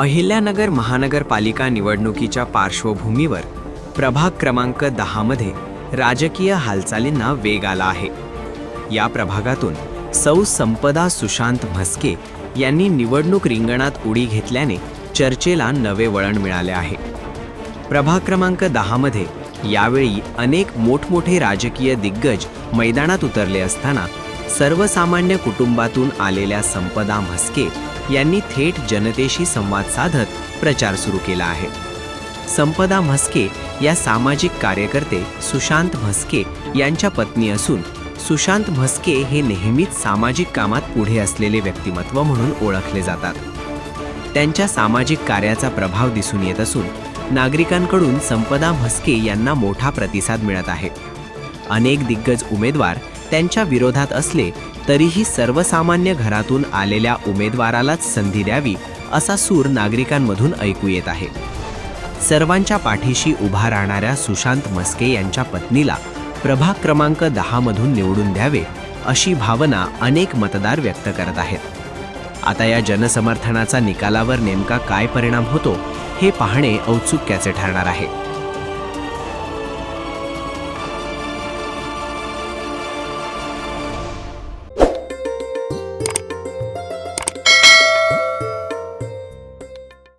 अहिल्यानगर महानगरपालिका निवडणुकीच्या पार्श्वभूमीवर प्रभाग क्रमांक दहामध्ये राजकीय हालचालींना वेग आला आहे. या प्रभागातून सौ संपदा सुशांत म्हस्के यांनी निवडणूक रिंगणात उडी घेतल्याने चर्चेला नवे वळण मिळाले आहे. प्रभाग क्रमांक दहामध्ये यावेळी अनेक मोठमोठे राजकीय दिग्गज मैदानात उतरले असताना सर्वसामान्य कुटुंबातून आलेल्या संपदा म्हस्के यांनी थेट जनतेशी संवाद साधत प्रचार सुरू केला आहे. संपदा म्हस्के या सामाजिक कार्यकर्ते सुशांत म्हस्के यांच्या पत्नी असून सुशांत म्हस्के हे नेहमीच सामाजिक कामात पुढे असलेले व्यक्तिमत्व म्हणून ओळखले जातात. त्यांच्या सामाजिक कार्याचा प्रभाव दिसून येत असून नागरिकांकडून संपदा म्हस्के यांना मोठा प्रतिसाद मिळत आहे. अनेक दिग्गज उमेदवार त्यांच्या विरोधात असले तरीही सर्वसामान्य घरातून आलेल्या उमेदवारालाच संधी द्यावी असा सूर नागरिकांमधून ऐकू येत आहे. सर्वांच्या पाठीशी उभा राहणाऱ्या सुशांत मस्के यांच्या पत्नीला प्रभाग क्रमांक दहामधून निवडून द्यावे अशी भावना अनेक मतदार व्यक्त करत आहेत. आता या जनसमर्थनाचा निकालावर नेमका काय परिणाम होतो हे पाहणे औत्सुक्याचे ठरणार आहे.